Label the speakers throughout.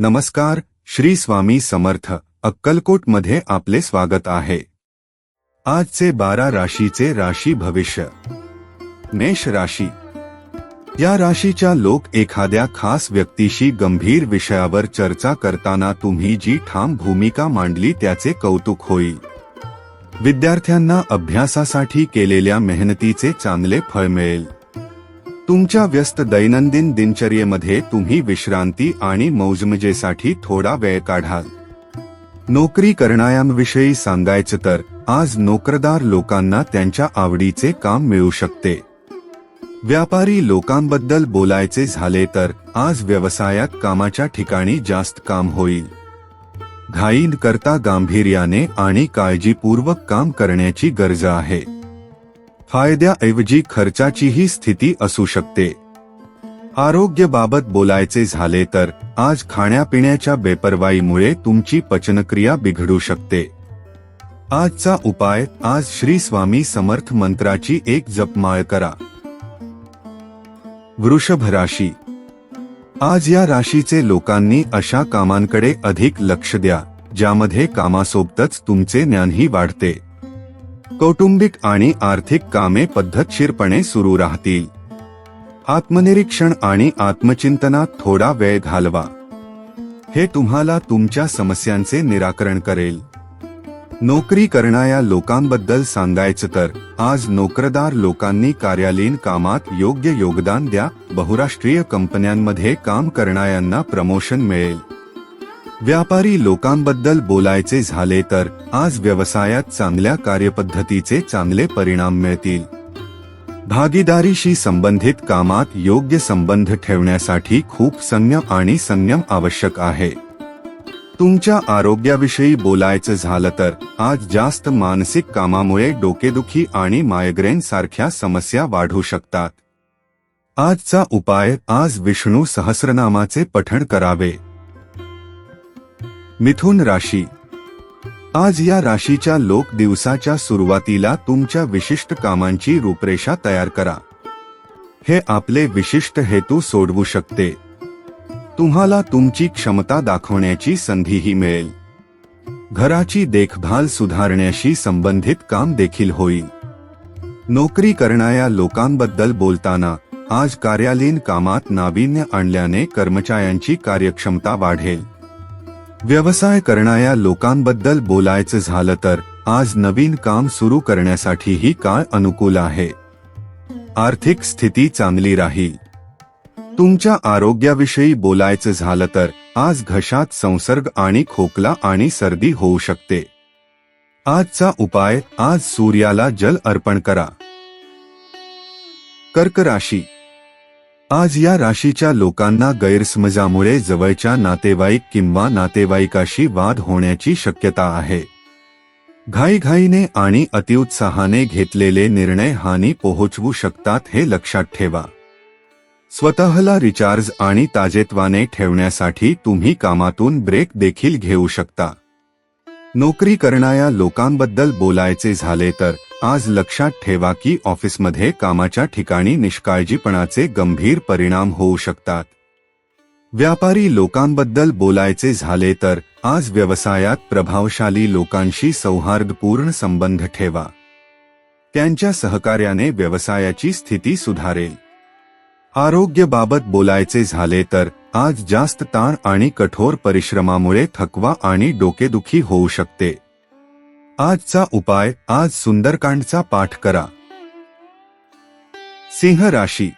Speaker 1: नमस्कार श्री स्वामी समर्थ अक्कलकोटमध्ये आपले स्वागत आहे. आजचे बारा राशीचे राशी भविष्य. मेष राशी. या राशीच्या लोक एखाद्या खास व्यक्तीशी गंभीर विषयावर चर्चा करताना तुम्ही जी ठाम भूमिका मांडली त्याचे कौतुक होईल. विद्यार्थ्यांना अभ्यासासाठी केलेल्या मेहनतीचे चांगले फळ मिळेल. तुमच्या व्यस्त दैनंदिन दिनचर्येमध्ये तुम्ही विश्रांती आणि मौजमजेसाठी थोडा वेळ काढाल. नोकरी करणाऱ्यांविषयी सांगायचं तर आज नोकरदार लोकांना त्यांच्या आवडीचे काम मिळू शकते. व्यापारी लोकांबद्दल बोलायचे झाले तर आज व्यवसायात कामाच्या ठिकाणी जास्त काम होईल. घाईन करता गांभीर्याने आणि काळजीपूर्वक काम करण्याची गरज आहे. फायद्याऐवजी खर्चाचीही स्थिती असू शकते. आरोग्यबाबत बोलायचे झाले तर आज खाण्यापिण्याच्या बेपरवाईमुळे तुमची पचनक्रिया बिघडू शकते. आजचा उपाय आज श्री स्वामी समर्थ मंत्राची एक जपमाळ करा. वृषभ राशी. आज या राशीचे लोकांनी अशा कामांकडे अधिक लक्ष द्या ज्यामध्ये कामासोबतच तुमचे ज्ञानही वाढते. कौटुंबिक आणि आर्थिक कामे पद्धतशीरपणे सुरू राहतील. आत्मनिरीक्षण आणि आत्मचिंतनात थोडा वेळ घालवा. हे तुम्हाला तुमच्या समस्यांचे निराकरण करेल. नोकरी करणाऱ्या लोकांबद्दल सांगायचं तर आज नोकरदार लोकांनी कार्यालयीन कामात योग्य योगदान द्या बहुराष्ट्रीय कंपन्यांमध्ये काम करणाऱ्यांना प्रमोशन मिळेल. व्यापारी लोकांबद्दल बोलायचे झाले तर आज व्यवसायात चांगल्या कार्यपद्धतीचे चांगले परिणाम मिळतील. भागीदारीशी संबंधित कामात योग्य संबंध ठेवण्यासाठी खूप संयम आणि संयम आवश्यक आहे. तुमच्या आरोग्याविषयी बोलायचं झालं तर आज जास्त मानसिक कामामुळे डोकेदुखी आणि मायग्रेन सारख्या समस्या वाढू शकतात. आजचा उपाय आज विष्णू सहस्रनामाचे पठण करावे. मिथुन राशी. आज या राशीच्या लोक दिवसाच्या सुरुवातीला तुमच्या विशिष्ट कामांची रूपरेषा तयार करा. हे आपले विशिष्ट हेतू सोडवू शकते. तुम्हाला तुमची क्षमता दाखवण्याची संधीही मिळेल. घराची देखभाल सुधारण्याशी संबंधित काम देखील होईल. नोकरी करणाऱ्या लोकांबद्दल बोलताना आज कार्यालयीन कामात नाविन्य आणल्याने कर्मचाऱ्यांची कार्यक्षमता वाढेल. व्यवसाय करणाऱ्या लोकांबद्दल बोलायचं झालं तर आज नवीन काम सुरू करण्यासाठीही काळ अनुकूल आहे. आर्थिक स्थिती चांगली राहील. तुमच्या आरोग्याविषयी बोलायचं झालं तर आज घशात संसर्ग आणि खोकला आणि सर्दी होऊ शकते. आजचा उपाय आज सूर्याला जल अर्पण करा. कर्क राशी आज या राशीच्या लोकांना गैरसमजामुळे जवळच्या नातेवाईक किंवा नातेवाईकाशी वाद होण्याची शक्यता आहे. घाईघाईने आणि अतिउत्साहाने घेतलेले निर्णय हानी पोहोचवू शकतात हे लक्षात ठेवा. स्वतःला रिचार्ज आणि ताजेत्वाने ठेवण्यासाठी तुम्ही कामातून ब्रेक देखील घेऊ शकता. नोकरी करणाऱ्या लोकांबद्दल बोलायचे झाले तर आज लक्षात ठेवा की ऑफिसमध्ये कामाच्या ठिकाणी निष्काळजीपणाचे गंभीर परिणाम होऊ शकतात. व्यापारी लोकांबद्दल बोलायचे झाले तर आज व्यवसायात प्रभावशाली लोकांशी सौहार्दपूर्ण संबंध ठेवा. त्यांच्या सहकार्याने व्यवसायाची स्थिती सुधारेल. आरोग्यबाबत बोलायचे झाले तर आज जास्त ताण आणि कठोर परिश्रमामुळे थकवा आणि डोकेदुखी होऊ शकते. आजचा उपाय आज सुंदरकांडचा पाठ करा. सिंह राशी.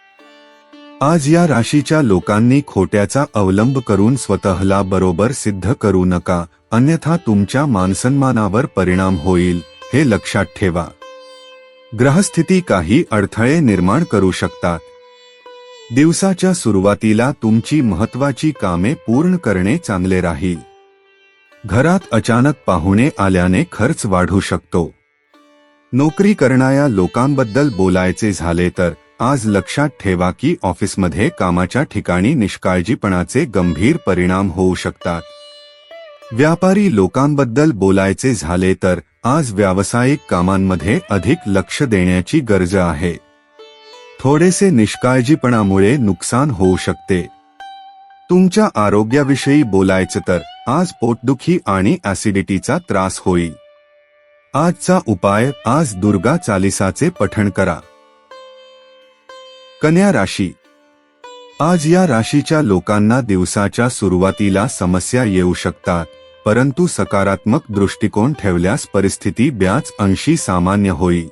Speaker 1: आज या राशीच्या लोकांनी खोट्याचा अवलंब करून स्वतःला बरोबर सिद्ध करू नका अन्यथा तुमच्या मानसन्मानावर परिणाम होईल हे लक्षात ठेवा. ग्रहस्थिती काही अडथळे निर्माण करू शकतात. दिवसाच्या सुरुवातीला तुमची महत्वाची कामे पूर्ण करणे चांगले राहील. घरात अचानक पाहुणे आल्याने खर्च वाढू शकतो. नोकरी करणाऱ्या लोकांबद्दल बोलायचे झाले तर आज लक्षात ठेवा की ऑफिसमध्ये कामाच्या ठिकाणी निष्काळजीपणाचे गंभीर परिणाम होऊ शकतात. व्यापारी लोकांबद्दल बोलायचे झाले तर आज व्यावसायिक कामांमध्ये अधिक लक्ष देण्याची गरज आहे. थोडेसे निष्काळजीपणामुळे नुकसान होऊ शकते. तुमच्या आरोग्याविषयी बोलायचं तर आज पोटदुखी आणि ऍसिडिटीचा त्रास होईल. आजचा उपाय आज दुर्गा चालिसाचे पठण करा. कन्या राशी. आज या राशीच्या लोकांना दिवसाच्या सुरुवातीला समस्या येऊ शकतात परंतु सकारात्मक दृष्टिकोन ठेवल्यास परिस्थिती ब्याच अंशी सामान्य होईल.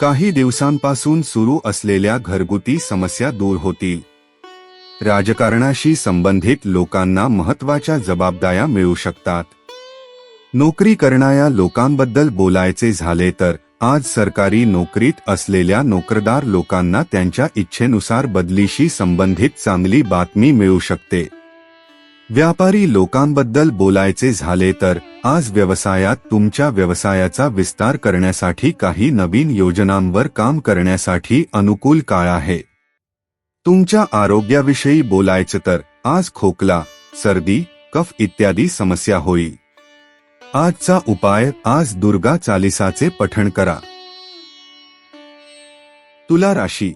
Speaker 1: काही दिवसांपासून सुरू असलेल्या घरगुती समस्या दूर होतील. राजकारणाशी संबंधित लोकांना महत्त्वाच्या जबाबदाऱ्या मिळू शकतात. नोकरी करणाऱ्या लोकांबद्दल बोलायचे झाले तर आज सरकारी नोकरीत असलेल्या नोकरदार लोकांना त्यांच्या इच्छेनुसार बदलीशी संबंधित चांगली बातमी मिळू शकते. व्यापारी लोकांबद्दल बोलायचे झाले तर आज व्यवसायात तुमच्या व्यवसायाचा विस्तार करण्यासाठी काही नवीन योजनांवर काम करण्यासाठी अनुकूल काळ आहे. तुमच्या आरोग्याविषयी बोलायचं तर आज खोकला सर्दी कफ इत्यादी समस्या होईल आजचा उपाय आज दुर्गा चालिसाचे पठण करा. तुला राशी.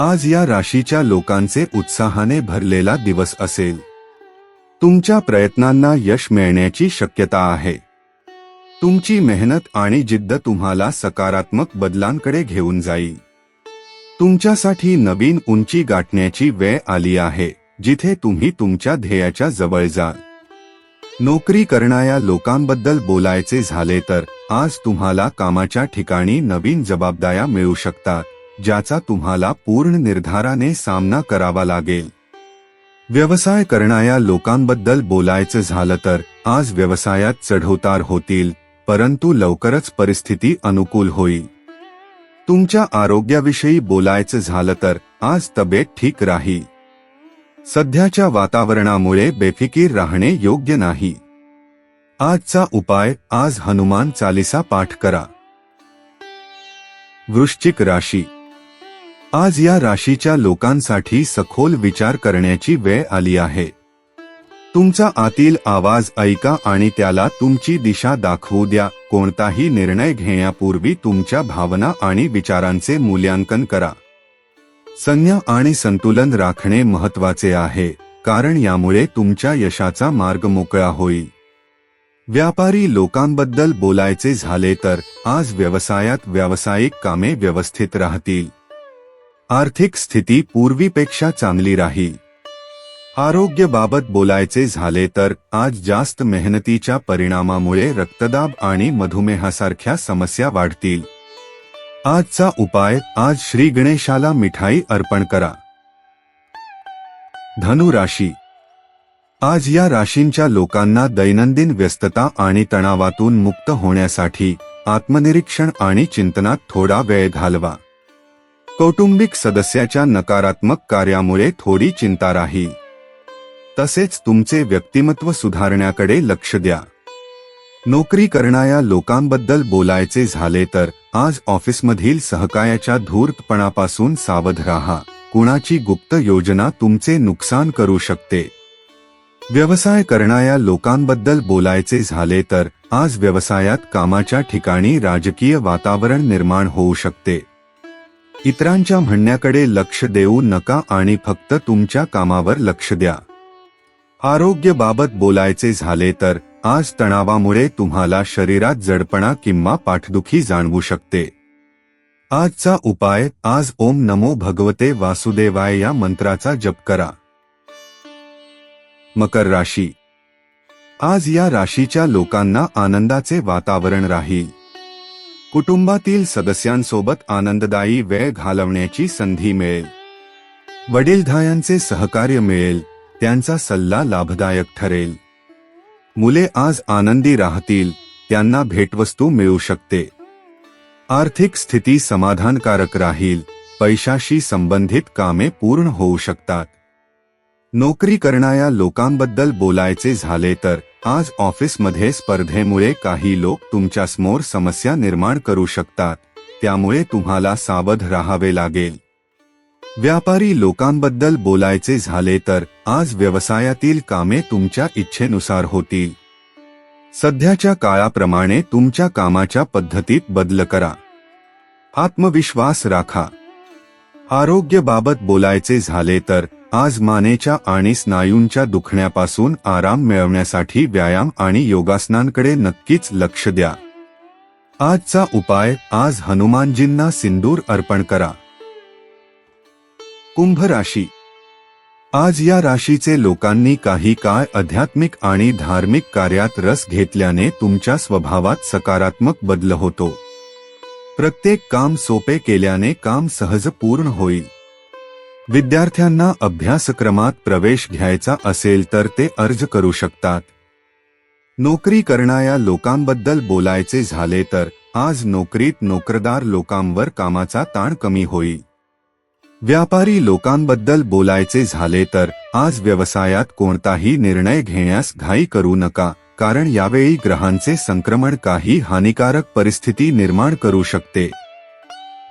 Speaker 1: आज या राशीच्या लोकांचे उत्साहाने भरलेला दिवस असेल. तुमच्या प्रयत्नांना यश मिळण्याची शक्यता आहे. तुमची मेहनत आणि जिद्द तुम्हाला सकारात्मक बदलांकडे घेऊन जाईल तुमच्यासाठी नवीन उंची गाठण्याची वेळ आली आहे जिथे तुम्ही तुमच्या ध्येयाच्या जवळ जाल. नोकरी करणाऱ्या लोकांबद्दल बोलायचे झाले तर आज तुम्हाला कामाच्या ठिकाणी नवीन जबाबदाऱ्या मिळू शकतात ज्याचा तुम्हाला पूर्ण निर्धाराने सामना करावा लागेल. व्यवसाय करणाऱ्या लोकांबद्दल बोलायचं झालं तर आज व्यवसायात चढउतार होतील परंतु लवकरच परिस्थिती अनुकूल होईल. तुमच्या आरोग्याविषयी बोलायचं झालं तर आज तब्येत ठीक राहील सध्याच्या वातावरणामुळे बेफिकीर राहणे योग्य नाही. आजचा उपाय आज हनुमान चालिसा पाठ करा. वृश्चिक राशी. आज या राशीच्या लोकांसाठी सखोल विचार करण्याची वेळ आली आहे. तुमचा आतील आवाज ऐका आणि त्याला तुमची दिशा दाखवू द्या. कोणताही निर्णय घेण्यापूर्वी तुमच्या भावना आणि विचारांचे मूल्यांकन करा. संज्ञा आणि संतुलन राखणे महत्त्वाचे आहे कारण यामुळे तुमच्या यशाचा मार्ग मोकळा होईल. व्यापारी लोकांबद्दल बोलायचे झाले तर आज व्यवसायात व्यावसायिक कामे व्यवस्थित राहतील. आर्थिक स्थिती पूर्वीपेक्षा चांगली राहील. आरोग्याबाबत बोलायचे झाले तर आज जास्त मेहनतीच्या परिणामामुळे रक्तदाब आणि मधुमेहासारख्या समस्या वाढतील. आजचा उपाय आज श्री गणेशाला मिठाई अर्पण करा. धनु राशी. आज या राशींच्या लोकांना दैनंदिन व्यस्तता आणि तणावातून मुक्त होण्यासाठी आत्मनिरीक्षण आणि चिंतनात थोडा वेळ घालवा. कौटुंबिक सदस्याच्या नकारात्मक कार्यामुळे थोडी चिंता राहील तसेच तुमचे व्यक्तिमत्व सुधारण्याकडे लक्ष द्या. नोकरी करणाऱ्या लोकांबद्दल बोलायचे झाले तर आज ऑफिसमधील सहकायाच्या धूर्तपणापासून सावध राहा. कुणाची गुप्त योजना तुमचे नुकसान करू शकते. व्यवसाय करणाऱ्या लोकांबद्दल बोलायचे झाले तर आज व्यवसायात कामाच्या ठिकाणी राजकीय वातावरण निर्माण होऊ शकते. इतरांच्या म्हणण्याकडे लक्ष देऊ नका आणि फक्त तुमच्या कामावर लक्ष द्या. आरोग्यबाबत बोलायचे झाले तर आज तणावामुळे तुम्हाला शरीरात जडपणा किंवा पाठदुखी जाणवू शकते. आजचा उपाय आज ओम नमो भगवते वासुदेवाय या मंत्राचा जप करा. मकर राशी. आज या राशीच्या लोकांना आनंदाचे वातावरण राहील. कुटुंबातील सदस्यांसोबत आनंददायी वेळ घालवण्याची संधी मिळेल. वडीलधायांचे सहकार्य मिळेल. त्यांचा सल्ला लाभदायक ठरेल. मुले आज आनंदी राहतील त्यांना भेटवस्तू मिळू शकते. आर्थिक स्थिती समाधानकारक राहील पैशाशी संबंधित कामे पूर्ण होऊ शकतात. नोकरी करणाऱ्या लोकांबद्दल बोलायचे झाले तर आज ऑफिसमध्ये स्पर्धेमुळे काही लोक तुमच्यासमोर समस्या निर्माण करू शकतात त्यामुळे तुम्हाला सावध राहावे लागेल. व्यापारी लोकांबद्दल बोलायचे झाले तर आज व्यवसायातील कामे तुमच्या इच्छेनुसार होतील. सध्याच्या काळाप्रमाणे तुमच्या कामाच्या पद्धतीत बदल करा. आत्मविश्वास राखा. आरोग्यबाबत बोलायचे झाले तर आज मानेच्या आणि स्नायूंच्या दुखण्यापासून आराम मिळवण्यासाठी व्यायाम आणि योगासनांकडे नक्कीच लक्ष द्या. आजचा उपाय आज हनुमानजींना सिंदूर अर्पण करा. कुंभ राशी आज या राशीचे लोकांनी काही काळ आध्यात्मिक आणि धार्मिक कार्यात रस घेतल्याने तुमच्या स्वभावात सकारात्मक बदल होतो. प्रत्येक काम सोपे केल्याने काम सहज पूर्ण होईल. विद्यार्थ्यांना अभ्यासक्रमात प्रवेश घ्यायचा असेल तर ते अर्ज करू शकतात. नोकरी करणाऱ्या लोकांबद्दल बोलायचे झाले तर आज नोकरीत नोकरदार लोकांवर कामाचा ताण कमी होईल. व्यापारी लोकांबद्दल बोलायचे झाले तर आज व्यवसायात कोणताही निर्णय घेण्यास घाई करू नका कारण यावेळी ग्रहांचे संक्रमण काही हानिकारक परिस्थिती निर्माण करू शकते.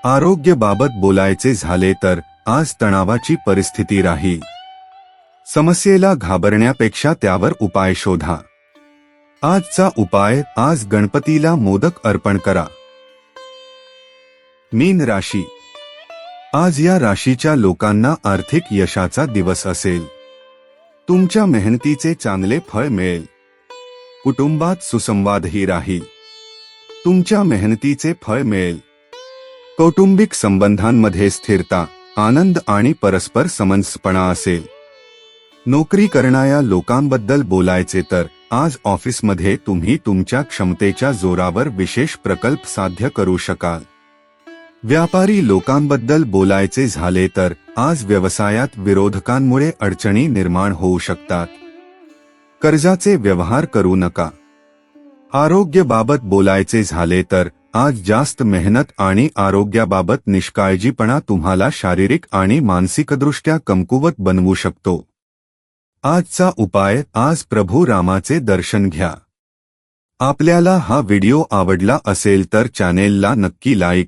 Speaker 1: आरोग्यबाबत बोलायचे झाले तर आज तणावाची परिस्थिती राही. समस्येला घाबरण्यापेक्षा त्यावर उपाय शोधा. आजचा उपाय आज गणपतीला मोदक अर्पण करा. मीन राशी आज या राशीच्या लोकांना आर्थिक यशाचा दिवस असेल. तुमच्या मेहनतीचे चांगले फळ मिळेल. कुटुंबात सुसंवादही राहील. तुमच्या मेहनतीचे फळ मिळेल. कौटुंबिक संबंधांमध्ये स्थिरता आनंद आणि परस्पर समंजसपणा असेल. नोकरी करणाऱ्या लोकांबद्दल बोलायचे तर आज ऑफिसमध्ये तुम्ही तुमच्या क्षमतेच्या जोरावर विशेष प्रकल्प साध्य करू शकाल. व्यापारी लोकांबद्दल बोलायचे झाले तर आज व्यवसायात विरोधकांमुळे अडचणी निर्माण होऊ शकतात. कर्जाचे व्यवहार करू नका. आरोग्याबाबत बोलायचे झाले तर आज जास्त मेहनत आणि आरोग्याबाबत निष्काळजीपणा तुम्हाला शारीरिक आणि मानसिकदृष्ट्या कमकुवत बनवू शकतो. आजचा उपाय आज प्रभू रामाचे दर्शन घ्या. आपल्याला हा व्हिडिओ आवडला असेल तर चॅनेलला नक्की लाईक